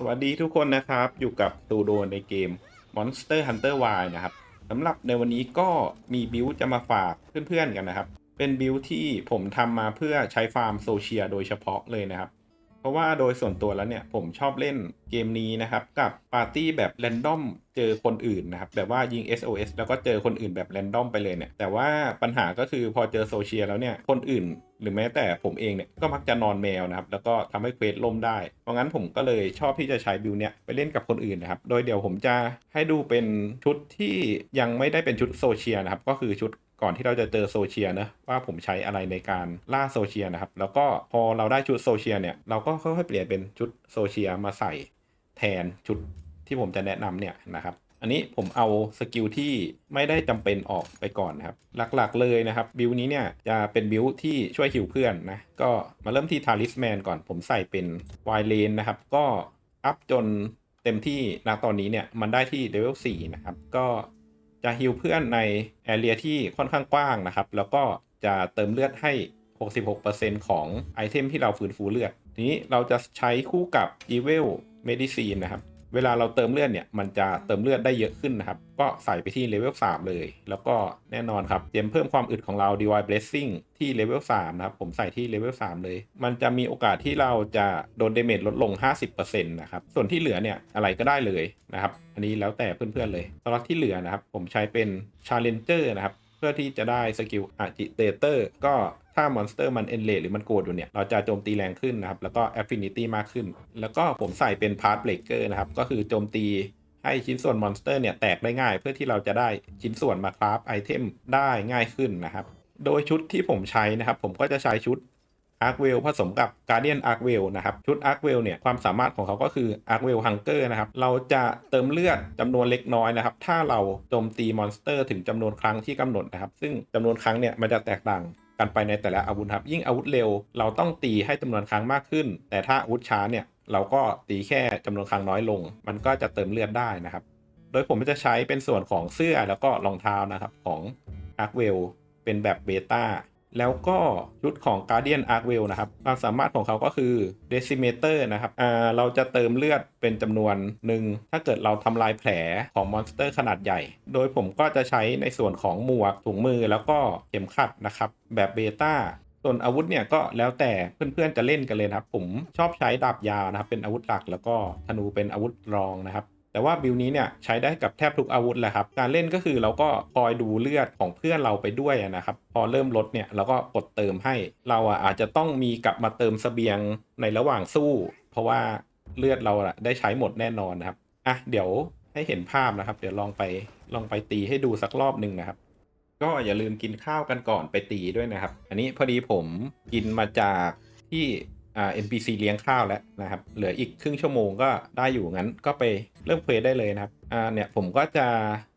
สวัสดีทุกคนนะครับ อยู่กับตูโดในเกม Monster Hunter Y นะครับสำหรับในวันนี้ก็มีบิวจะมาฝากเพื่อนๆกันนะครับ เป็นบิวที่ผมทำมาเพื่อใช้ฟาร์มโซเชียโดยเฉพาะเลยนะครับ ราะว่าโดยส่วนตัวแล้วเนี่ยผมชอบเล่นเกมนี้นะครับ กับปาร์ตี้แบบแรนดอมเจอคนอื่นนะครับแบบว่ายิง SOS แล้วก็เจอคนอื่นแบบแรนดอมไปเลยเนี่ยแต่ว่าปัญหาก็คือพอเจอโซเชียลแล้วเนี่ยคนอื่น หรือแม้แต่ผมเองเนี่ยก็มักจะนอนแมวนะครับแล้วก็ทำให้เควสล่มได้ เพราะงั้นผมก็เลยชอบที่จะใช้บิวเนี่ยไปเล่นกับคนอื่นนะครับโดยเดี๋ยวผมจะให้ดูเป็นชุดที่ยังไม่ได้เป็นชุดโซเชียลนะครับก็คือชุด ก่อนที่เราจะเจอโซเชียนะว่าผมใช้อะไรในการล่าโซเชียนะครับ แล้วก็พอเราได้ชุดโซเชียเนี่ยเราก็ค่อยๆเปลี่ยนเป็นชุดโซเชียมาใส่แทนชุดที่ผมจะแนะนำเนี่ยนะครับอันนี้ผมเอาสกิลที่ไม่ได้จำเป็นออกไปก่อนนะครับ หลักๆเลยนะครับ บิวนี้เนี่ยจะเป็นบิวที่ช่วยฮิวเพื่อนนะ ก็มาเริ่มที่ทาริสแมนก่อนผมใส่เป็นวายเลนนะครับ ก็อัพจนเต็มที่ณตอนนี้เนี่ย มันได้ที่เลเวล4นะครับ ก็ จะฮิลเพื่อนในแอเรียที่ค่อนข้างกว้างนะครับ แล้วก็จะเติมเลือดให้ 66%ของไอเทมที่เราฟื้นฟูเลือด ทีนี้เราจะใช้คู่กับ e v i l Medicine นะครับ เวลาเราเติมเลือดเนี่ยมันจะเติมเลือดได้เยอะขึ้นนะครับ ก็ใส่ไปที่เลเวล3เลย แล้วก็แน่นอนครับเตรียมเพิ่มความอึดของเรา Divine Blessing ที่เลเวล3นะครับ ผมใส่ที่เลเวล3เลย มันจะมีโอกาสที่เราจะโดนเดเมจลดลง 50%นะครับ ส่วนที่เหลือเนี่ยอะไรก็ได้เลยนะครับ อันนี้แล้วแต่เพื่อนๆเลยสำหรับที่เหลือนะครับ ผมใช้เป็น Challenger นะครับ เพื่อที่จะได้สกิลアジเตเตอร์ก็ถ้ามอนสเตอร์มันเอนเลหรือมันโกรธอยู่เนี่ย เราจะโจมตีแรงขึ้นนะครับ แล้วก็แอฟฟินิตี้มากขึ้น แล้วก็ผมใส่เป็นพาร์ทเบรกเกอร์นะครับ ก็คือโจมตีให้ชิ้นส่วนมอนสเตอร์เนี่ยแตกได้ง่าย เพื่อที่เราจะได้ชิ้นส่วนมาคราฟไอเทมได้ง่ายขึ้นนะครับ โดยชุดที่ผมใช้นะครับ ผมก็จะใช้ชุด อาร์คเวลผสมกับ Guardian Arc w e l นะครับ ชุด Arc w e l เนี่ย ความสามารถของเขาก็คือ Arc w e l Hunger นะครับ เราจะเติมเลือดจำนวนเล็กน้อยนะครับ ถ้าเราโจมตีมอนสเตอร์ถึงจำนวนครั้งที่กำหนดนะครับ ซึ่งจำนวนครั้งเนี่ยมันจะแตกต่างกันไปในแต่ละอาวุธครับ ยิ่งอาวุธเร็ว เราต้องตีให้จำนวนครั้งมากขึ้น แต่ถ้าอาวุธช้าเนี่ยเราก็ตีแค่จำนวนครั้งน้อยลง มันก็จะเติมเลือดได้นะครับ โดยผมจะใช้เป็นส่วนของเสื้อแล้วก็รองเท้านะครับของ Arc w e l เป็นแบบเบต้า แล้วก็ชุดของ Guardian a r c w e l l นะครับ ความสามารถของเขาก็คือ Decimator นะครับเราจะเติมเลือดเป็นจำนวนหนึ่ง ถ้าเกิดเราทำลายแผลของมอนสเตอร์ขนาดใหญ่ โดยผมก็จะใช้ในส่วนของหมวกถุงมือแล้วก็เข็มขัดนะครับ แบบเบต้าส่วนอาวุธเนี่ยก็แล้วแต่เพื่อนๆจะเล่นกันเลยนะครับ ผมชอบใช้ดาบยาวนะครับ เป็นอาวุธหลักแล้วก็ธนูเป็นอาวุธรองนะครับ แต่ว่าบิลนี้เนี่ยใช้ได้กับแทบทุกอาวุธแหละครับ การเล่นก็คือเราก็คอยดูเลือดของเพื่อนเราไปด้วยนะครับ พอเริ่มลดเนี่ยเราก็กดเติมให้ เราอะอาจจะต้องมีกลับมาเติมสเสบียงในระหว่างสู้ เพราะว่าเลือดเราได้ใช้หมดแน่นอนนะครับ อะเดี๋ยวให้เห็นภาพนะครับ เดี๋ยวลองไปลองไปตีให้ดูสักรอบหนึ่งนะครับ ก็อย่าลืมกินข้าวกันก่อนไปตีด้วยนะครับ อันนี้พอดีผมกินมาจากที่ อ่า NPC เลี้ยงข้าวแล้วนะครับ เหลืออีกครึ่งชั่วโมงก็ได้อยู่งั้นก็ไปเริ่มเควสได้เลยนะครับ อ่าเนี่ยผมก็จะ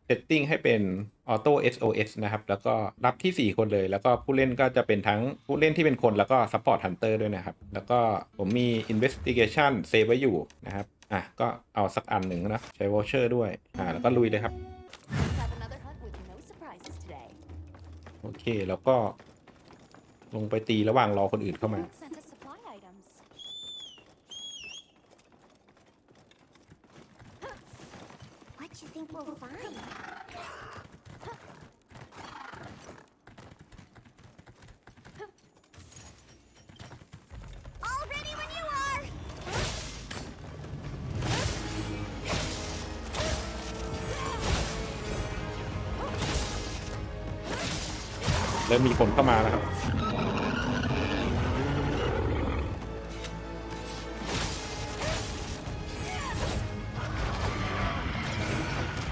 เซตติ้งให้เป็นออโต้ SOS นะครับ แล้วก็รับที่ 4 คนเลย แล้วก็ผู้เล่นก็จะเป็นทั้งผู้เล่นที่เป็นคนแล้วก็ Support Hunter ด้วยนะครับ แล้วก็ผมมี Investigation เซฟไว้อยู่นะครับ อะก็เอาสักอันหนึ่งนะ ใช้ Voucher ด้วย อ่าแล้วก็ลุยเลยครับ โอเคแล้วก็ลงไปตีระหว่างรอคนอื่นเข้ามา มมีคนเข้ามาแล้วครับ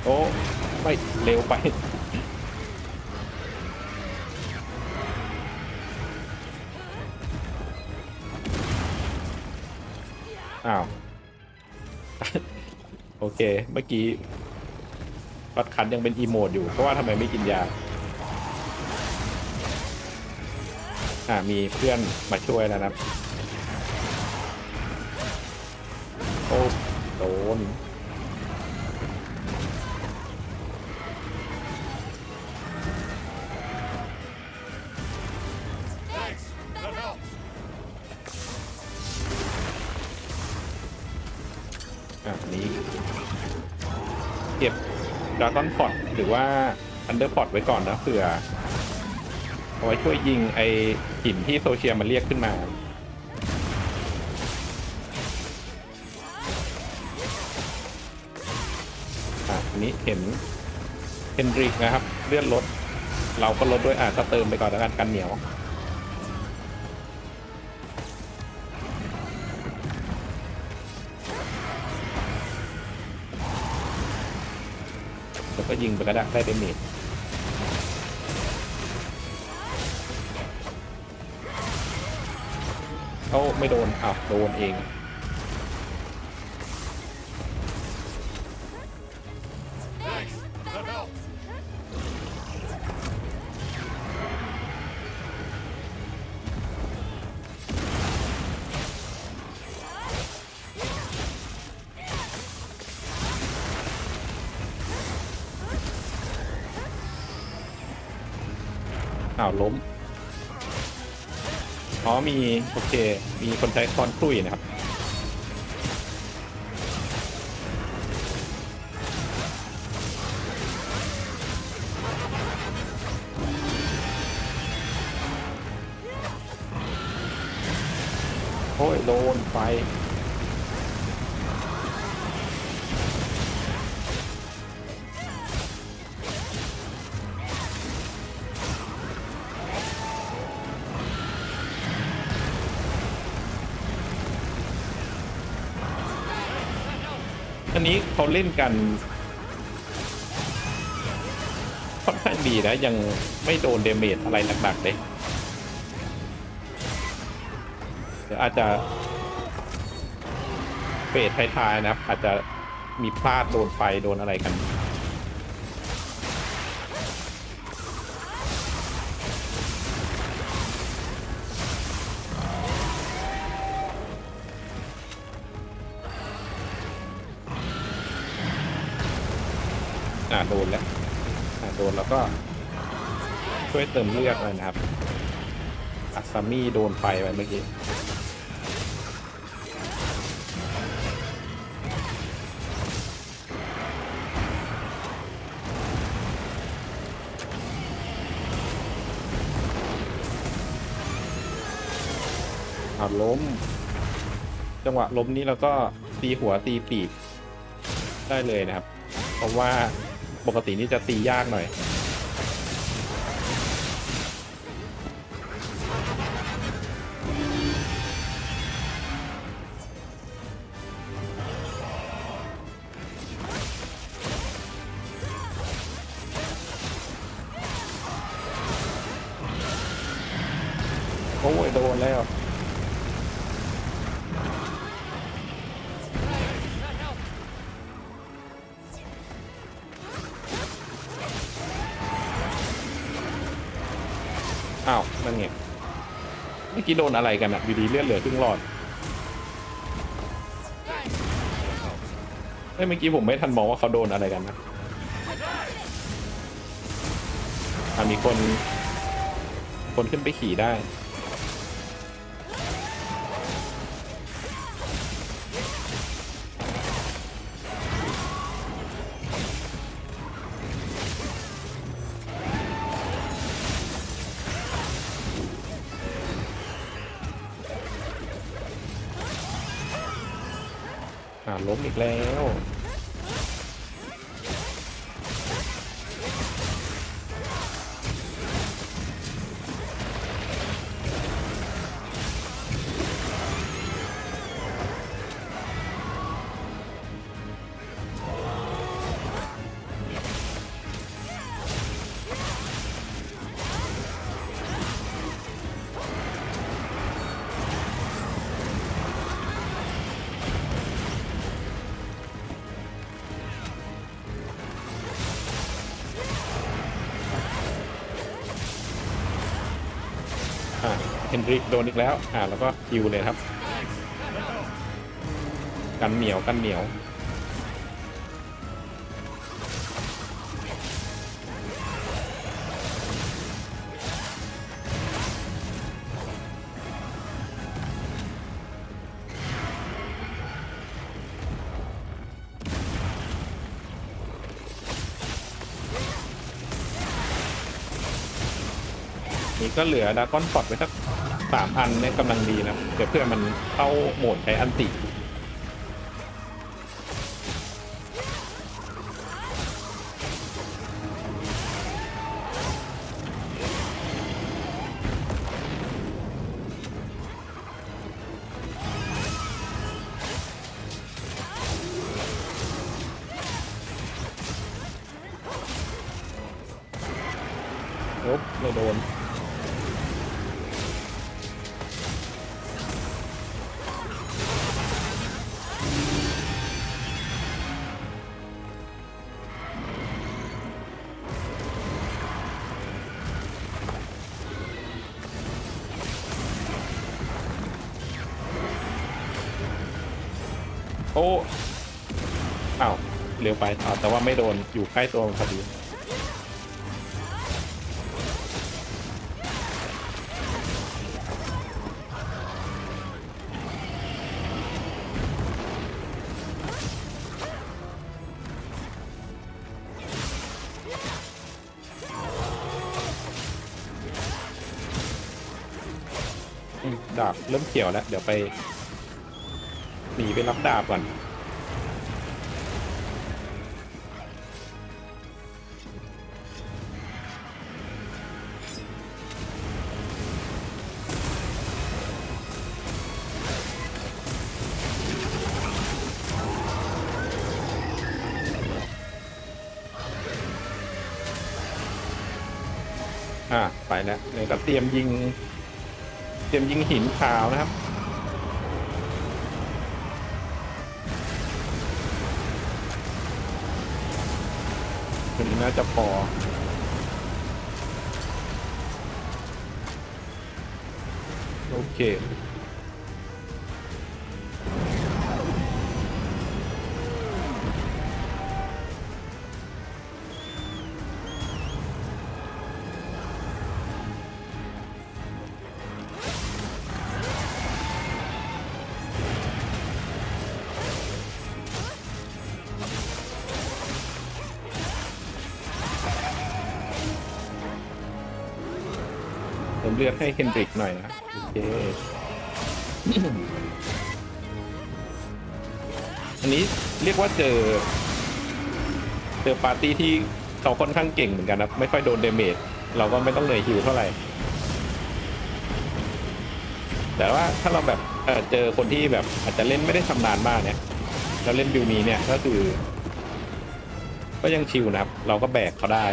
โอ้ไม่เร็วไปอ้าว โอเค เมื่อกี้ปัดคันยังเป็นอีโมดอยู่ เพราะว่าทำไมไม่กินยา อ่ามีเพื่อนมาช่วยแล้วนะครับโอ้โดนอันนี้ เก็บด r า g อนพอตหรือว่าอันเดอร์พอตไว้ก่อนนะเผื่อ เอาไว้ช่วยยิงไอหินที่โซเชียลมันเรียกขึ้นมา อะอันนี้เห็นเฮนริกนะครับ เลื่อนรถ เราก็ลดด้วยอะก็เติมไปก่อนแล้วกันกันเหนียว แล้วก็ยิงไปก็ได้ได้เดเมจ เอ้าไม่โดนอ้าวโดนเองอ้าวล้ม อ๋อมีโอเค มีคนใช้คอนคลุยนะครับ อันนี้เขาเล่นกันค่อนข้างดีนะ ยังไม่โดนเดเมจอะไรหนักๆเลยเดี๋ยวอาจจะเฟสท้ายๆนะครับ อาจจะมีพลาดโดนไฟโดนอะไรกัน วยเติมเลือดเลยนะครับอัสามี่โดนไฟไปเมื่อกี้เอาล้ม จังหวะล้มนี้เราก็ตีหัวตีปีกได้เลยนะครับ เพราะว่าปกตินี่จะตียากหน่อย นั่นไงเมื่อกี้โดนอะไรกันอะอยู่ดีเลือดเหลือครึ่งหลอดเอ้ยเมื่อกี้ผมไม่ทันมองว่าเขาโดนอะไรกันนะมีคน คนขึ้นไปขี่ได้ เฮนริกโดนอีกแล้ว อ่าแล้วก็คิวเลยครับ กันเหนียวกันเหนียวนี้ก็เหลือดากอนฟอดไปสัก สามอันเนี่ยกำลังดีนะ เดี๋ยวเพื่อมันเข้าโหมดใช้อันติ อ้อ้าวเร็วไปอ้าวแต่ว่าไม่โดนอยู่ใกล้ตัวพอดีดาบเริ่มเขียวแล้ว เดี๋ยวไป ไปรับดาบก่อนอะไปแล้วเนี่ยก็เตรียมยิง เตรียมยิงหินขาวนะครับ น่าจะพอ โอเค เลือดให้เคนดริกหน่อยนะ โอเค อันนี้เรียกว่าเจอ เจอปาร์ตี้ที่เขาค่อนข้างเก่งเหมือนกันนะ ไม่ค่อยโดนเดเมจ เราก็ไม่ต้องเหนื่อยฮิวเท่าไหร่ แต่ว่าถ้าเราแบบเเจอคนที่แบบอาจจะเล่นไม่ได้ชำนาญมากเนี่ย เราเล่นบิวนี้เนี่ยก็คือ ก็ยังชิวนะครับ เราก็แบกเขาได้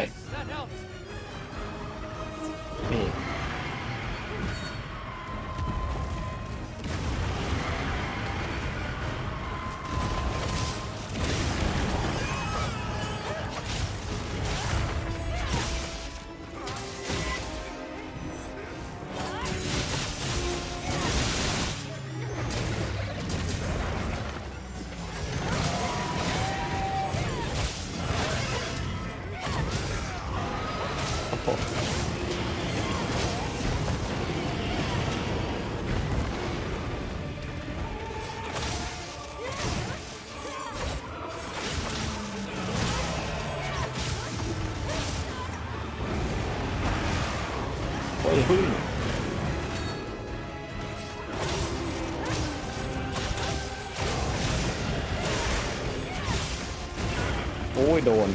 โดน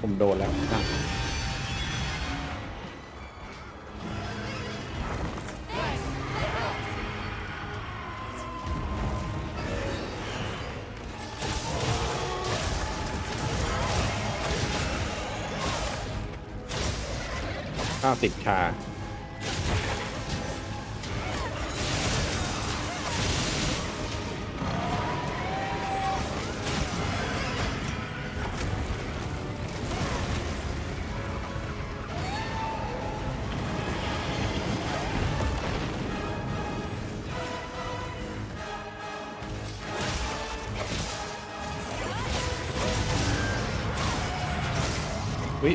ผมโดนแล้วนะ้าวติดชา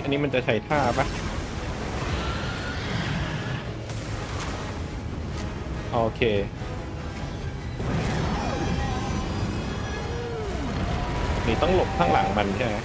อันนี้มันจะใช้ท่าปะโอเค นี่ต้องหลบข้างหลังมันใช่ไหม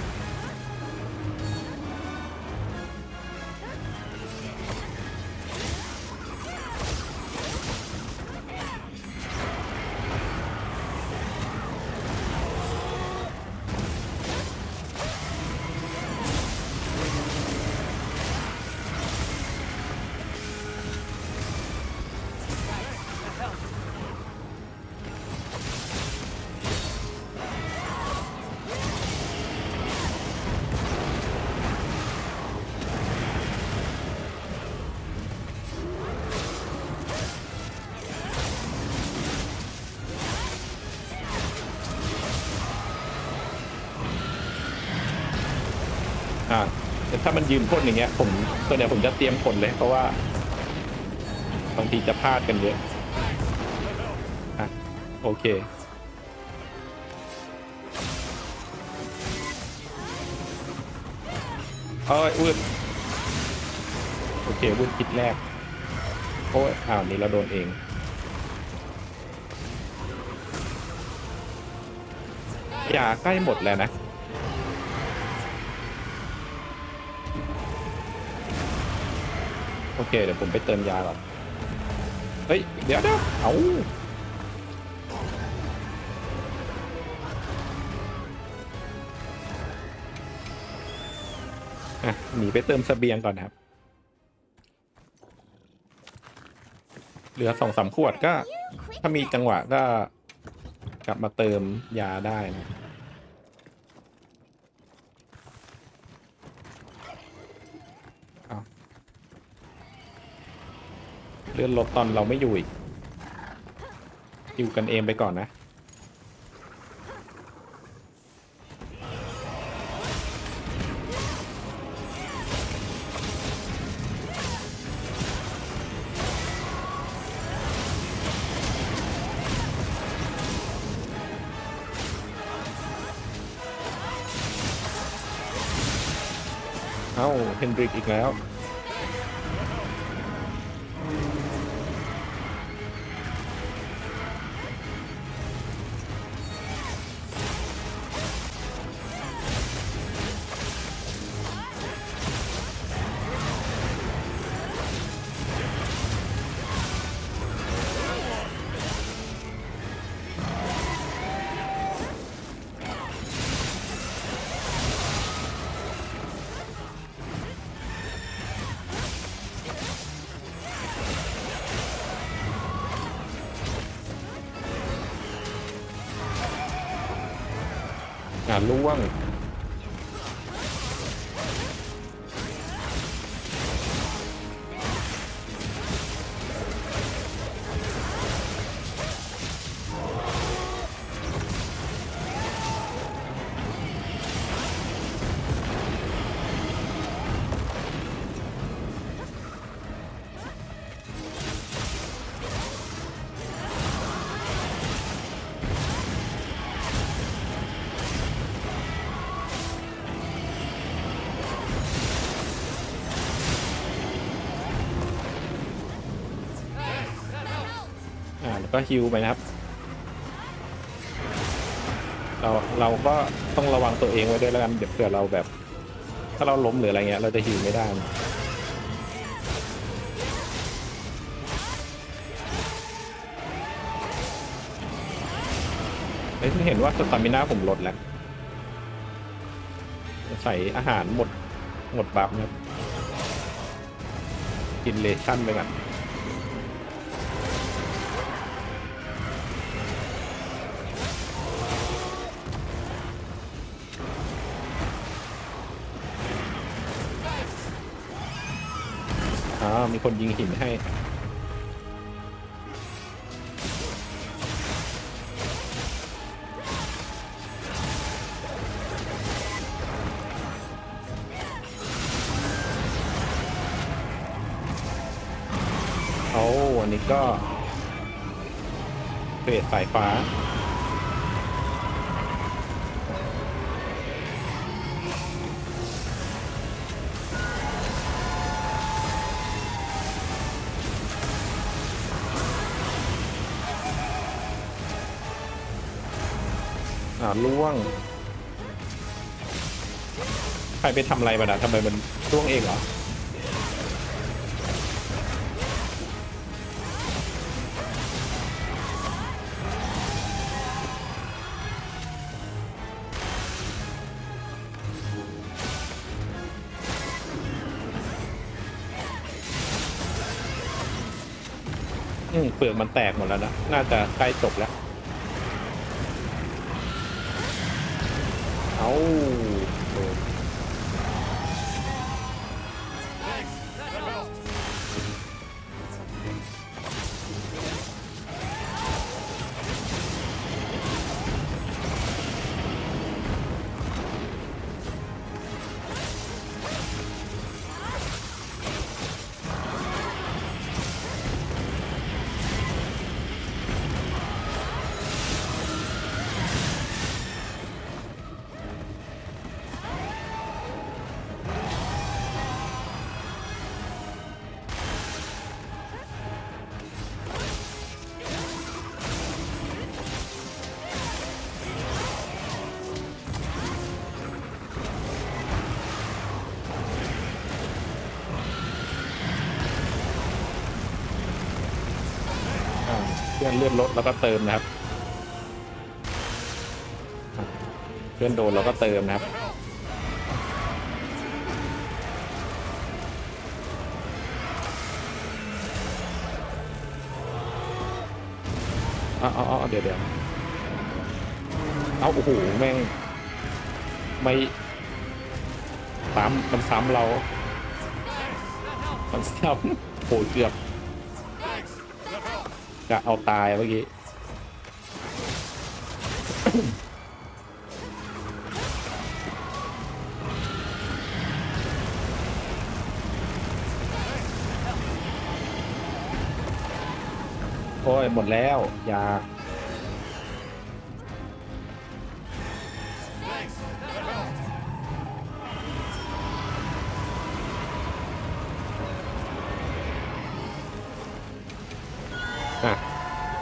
อ่าแต่ถ้ามันยืนพ่นอย่างเงี้ย ผมส่วนใหญ่ผมจะเตรียมผลเลย เพราะว่าบางทีจะพลาดกันเยอะอะโอเคเอ้ยอุ้ยโอเควุ้นคิดแรก โอ้ยอ้าวนี่เราโดนเองยาใกล้หมดแล้วนะ เคเดี๋ยวผมไปเติมยาก่อน เฮ้ย เดี๋ยวเดี๋ยวเอาอะหนีไปเติมสเสบียงก่อนครับ เหลือสองสามขวดก็ ถ้ามีจังหวะก็ กลับมาเติมยาได้นะเอา เลื่อนลดตอนเราไม่อยู่อีกอยู่กันเองไปก่อนนะ เอ้า เฮนดริกอีกแล้ว ล่วง ก็ฮิวไปนะครับ เราเราก็ต้องระวังตัวเองไว้ด้วยแล้วกันเดี๋ยวเผื่อเราแบบ ถ้าเราล้มหรืออะไรเงี้ย เราจะฮิวไม่ได้เฮ้ยเพิ่งเห็นว่าสตามิน่าผมลดแล้ว ใส่อาหารหมดหมดบัฟนะครับกินเลชั่นไปก่อน อ่ามีคนยิงหินให้ เอาอันนี้ก็เฟสสายฟ้า อ่าล่วง ใครไปทำอะไรมาอะทำไมมันล่วงเองเหรอ อืมเปลือกมันแตกหมดแล้วนะ น่าจะใกล้จบแล้ว เอ เลื่อนรถแล้วก็เติมนะครับเพื่อนโดนเราก็เติมนะครับเอาเอเดี๋ยวเดี๋ยวเอาโอ้โหแม่งไม่ซ้ำมันซ้ำเรา มันซ้ำโหเกือบ จะเอาตายเมื่อกี้โอ้ยหมดแล้วยาก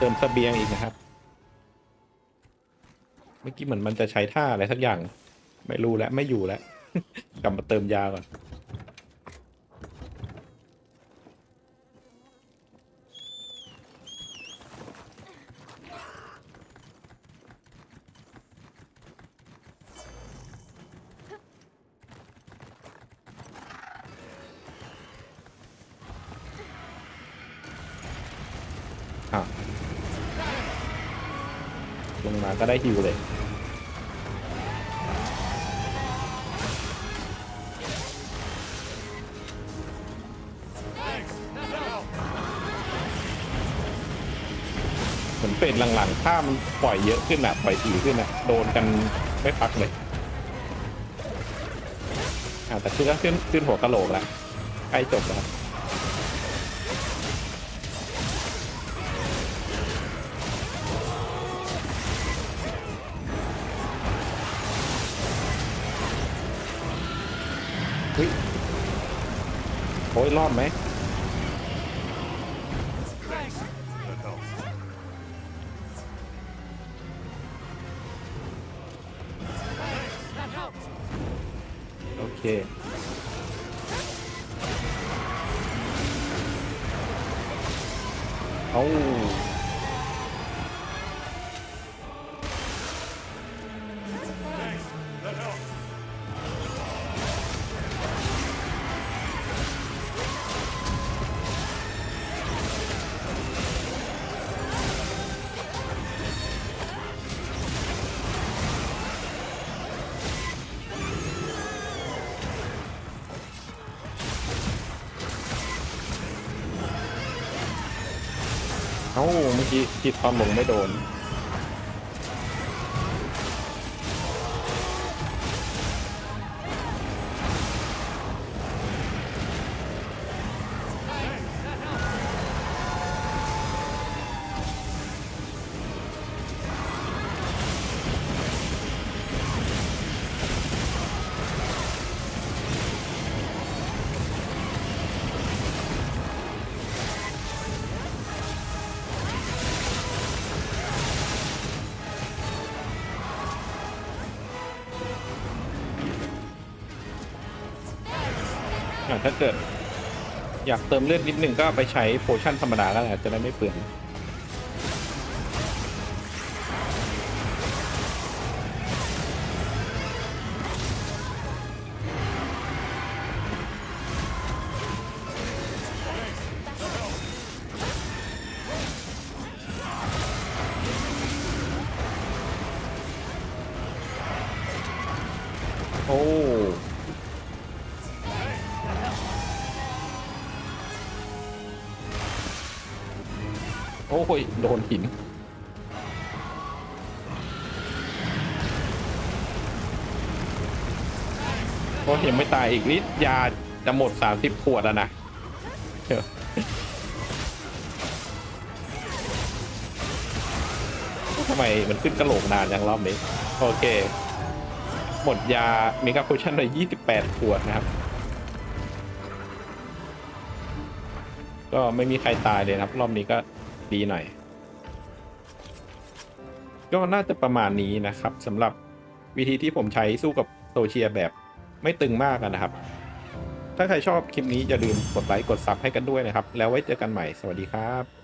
เติมเสบียงอีกนะครับ เมื่อกี้เหมือนมันจะใช้ท่าอะไรสักอย่าง ไม่รู้แล้วไม่อยู่แล้ว กลับมาเติมยาก่อน ได้ฮิวเลยเหมือนเป็ดหลังๆถ้ามันปล่อยเยอะขึ้นอะ ปล่อยถี่ขึ้นอะ โดนกันไม่พักเลยอ่าแต่คือก็ขึ้นขึ้นหัวกะโหลกแล้วใกล้จบแล้ว อ้ยรอดไหม เอาเมื่อกี้จิตตอนลงไม่โดน อย่างถ้าเกิด อยากเติมเลือดนิดนึงก็ไปใช้โพชั่นธรรมดาก็ได้จะได้ไม่เปลือง โอ้ย โดนหิน โอ้ยยังไม่ตายอีกนิดยาจะหมดสามสิบขวดแล้วนะเออทำไมมันขึ้นกระโหลกนานอย่างรอบนี้ โอเค หมดยามีกับโพชั่นเลยยี่สิบแปดขวดนะครับ ก็ไม่มีใครตายเลยนะครับ รอบนี้ก็ ดีหน่อย ก็น่าจะประมาณนี้นะครับสำหรับวิธีที่ผมใช้สู้กับโซเชียแบบไม่ตึงมากนะครับ ถ้าใครชอบคลิปนี้อย่าลืมกดไลค์กดซับให้กันด้วยนะครับ แล้วไว้เจอกันใหม่สวัสดีครับ